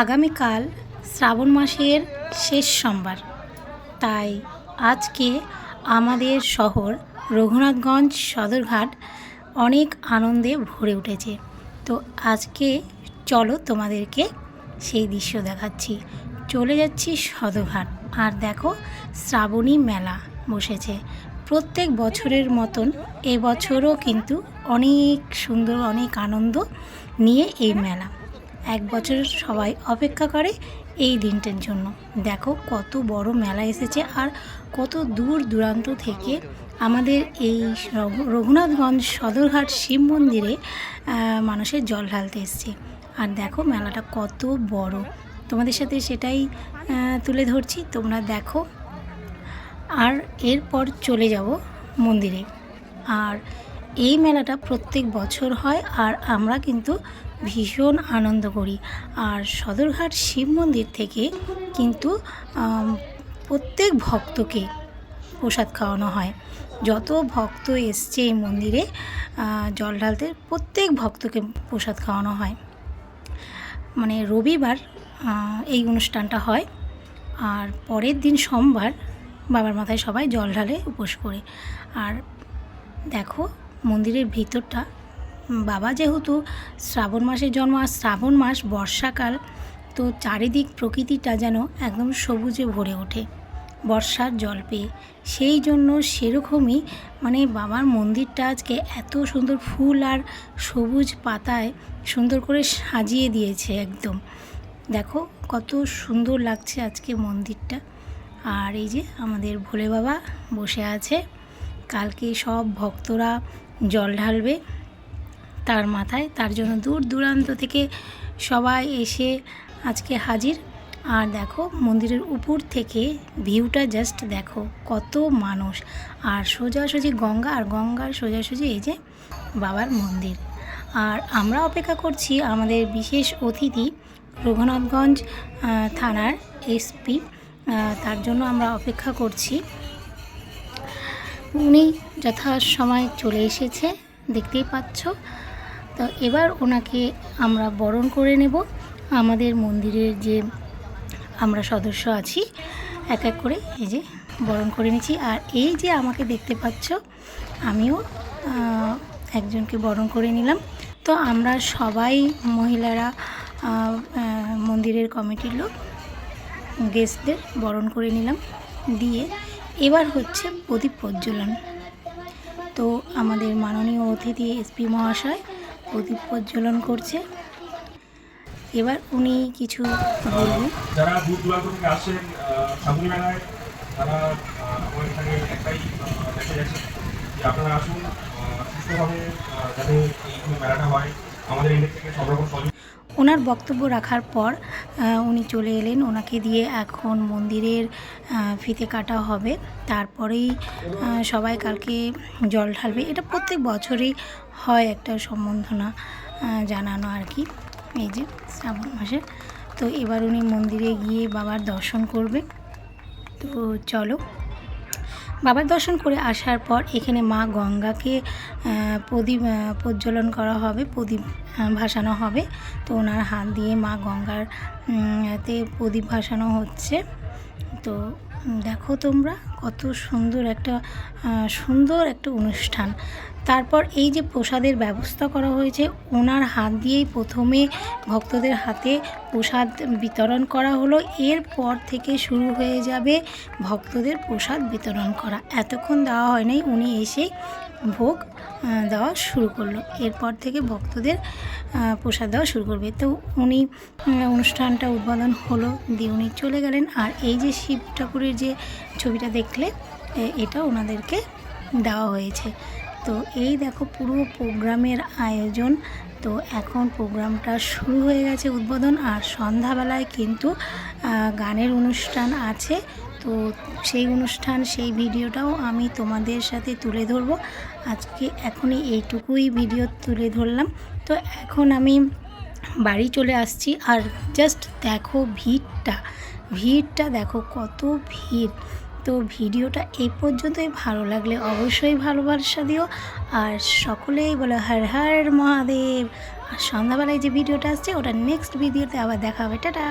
আগামীকাল শ্রাবণ মাসের শেষ সোমবার। তাই আজকে আমাদের শহর রঘুনাথগঞ্জ সদরঘাট অনেক আনন্দে ভরে উঠেছে। তো আজকে চলো তোমাদেরকে সেই দৃশ্য দেখাচ্ছি। চলে যাচ্ছি সদরঘাট। আর দেখো শ্রাবণী মেলা বসেছে। প্রত্যেক বছরের মতন এবছরও কিন্তু অনেক সুন্দর, অনেক আনন্দ নিয়ে এই মেলা। এক বছর সবাই অপেক্ষা করে এই দিনটার জন্য। দেখো, কত বড় মেলা এসেছে আর কত দূর দূরান্ত থেকে আমাদের এই রঘুনাথগঞ্জ সদরঘাট শিব মন্দিরে মানুষের জল ঢালতে এসছে। আর দেখো, মেলাটা কত বড়। তোমাদের সাথে সেটাই তুলে ধরছি। তোমরা দেখো। আর এরপর চলে যাব মন্দিরে। আর এই মেলাটা প্রত্যেক বছর হয় আর আমরা কিন্তু ভীষণ আনন্দ করি। আর সদরঘাট শিব মন্দির থেকে কিন্তু প্রত্যেক ভক্তকে প্রসাদ খাওয়ানো হয়। যত ভক্ত এসছে এই মন্দিরে জল ঢালতে প্রত্যেক ভক্তকে প্রসাদ খাওয়ানো হয়। মানে রবিবার এই অনুষ্ঠানটা হয়। আর পরের দিন সোমবার বাবার মাথায় সবাই জল ঢালে উপোস করে। আর দেখো মন্দিরের ভিতরটা। বাবা যেহেতু শ্রাবণ মাসের জন্ম আর শ্রাবণ মাস বর্ষাকাল, তো চারিদিক প্রকৃতিটা যেন একদম সবুজে ভরে ওঠে, বর্ষার জল পেয়ে। সেই জন্য সেরকমই মানে বাবার মন্দিরটা আজকে এত সুন্দর ফুল আর সবুজ পাতায় সুন্দর করে সাজিয়ে দিয়েছে একদম। দেখো কত সুন্দর লাগছে আজকে মন্দিরটা। আর এই যে আমাদের ভোলে বাবা বসে আছে। কালকে সব ভক্তরা জল ঢালবে তার মাথায়, তার জন্য দূর দূরান্ত থেকে সবাই এসে আজকে হাজির। আর দেখো, মন্দিরের উপর থেকে ভিউটা জাস্ট দেখো, কত মানুষ। আর সোজাসুজি গঙ্গা, আর গঙ্গার সোজাসুজি এই যে বাবার মন্দির। আর আমরা অপেক্ষা করছি আমাদের বিশেষ অতিথি রঘুনাথগঞ্জ থানার এসপি তার জন্য আমরা অপেক্ষা করছি। উনি যথাসময় চলে এসেছে, দেখতেই পাচ্ছ। তো এবার ওনাকে আমরা বরণ করে নেব। আমাদের মন্দিরের যে আমরা সদস্য আছি, এক এক করে এই যে বরণ করে নিচ্ছি। আর এই যে আমাকে দেখতে পাচ্ছ, আমিও একজনকে বরণ করে নিলাম। তো আমরা সবাই মহিলারা মন্দিরের কমিটির লোক, গেস্টদের বরণ করে নিলাম। দিয়ে এবার হচ্ছে প্রদীপ প্রজ্বলন। তো আমাদের মাননীয় অতিথি এসপি মহাশয় প্রদীপ প্রজ্বলন করছে। এবার উনি কিছু বলবেন। যারা দূর দূরান্ত থেকে আসেন সামুনি মেলায় তারা আমার এখানে একটাই দেখা গেছে যে আপনারা আসুন সুস্থভাবে যাতে এই মেলাটা হয়। আমাদের এদিক থেকে সব রকম ওনার বক্তব্য রাখার পর উনি চলে এলেন। ওনাকে দিয়ে এখন মন্দিরের ফিতে কাটা হবে। তারপরেই সবাই কালকে জল ঢালবে। এটা প্রত্যেক বছরই হয় একটা সম্বন্ধনা জানানো আর কি। এই যে শ্রাবণ মাসে। তো এবার উনি মন্দিরে গিয়ে বাবার দর্শন করবে। তো চলো বাবার দর্শন করে আসার পর এখানে মা গঙ্গাকে প্রদীপ প্রজ্বলন করা হবে, প্রদীপ ভাসানো হবে। তো ওনার হাত দিয়ে মা গঙ্গার তে প্রদীপ ভাসানো হচ্ছে। তো দেখো তোমরা কত সুন্দর একটা সুন্দর একটা অনুষ্ঠান। তারপর এই যে প্রসাদের ব্যবস্থা করা হয়েছে, ওনার হাত দিয়েই প্রথমে ভক্তদের হাতে প্রসাদ বিতরণ করা হলো। এরপর থেকে শুরু হয়ে যাবে ভক্তদের প্রসাদ বিতরণ করা। এতক্ষণ দেওয়া হয় নাই উনি এসে ভোগ দেওয়া শুরু করল। এরপর থেকে ভক্তদের প্রসাদ দেওয়া শুরু করবে। তো উনি অনুষ্ঠানটা উদ্বোধন হলো, দিয়ে উনি চলে গেলেন। আর এই যে শিব ঠাকুরের যে ছবিটা দেখলে এটা ওনাদেরকে দেওয়া হয়েছে। তো এই দেখো পুরো প্রোগ্রামের আয়োজন। তো এখন প্রোগ্রামটা শুরু হয়ে গেছে উদ্বোধন আর সন্ধ্যাবেলায় কিন্তু গানের অনুষ্ঠান আছে। তো সেই অনুষ্ঠান, সেই ভিডিওটাও আমি তোমাদের সাথে তুলে ধরবো। আজকে এখনই এইটুকুই ভিডিও তুলে ধরলাম। তো এখন আমি বাড়ি চলে আসছি আর জাস্ট দেখো ভিড়টা। ভিড়টা দেখো কত ভিড়। তো ভিডিওটা এই পর্যন্তই। ভালো লাগলে অবশ্যই ভালোবাসা দিও। আর সকলেই বলে হর হর মহাদেব। আর সন্ধ্যাবেলায় যে ভিডিওটা আসছে, ওটা নেক্সট ভিডিওতে আবার দেখা হবে। টাটা!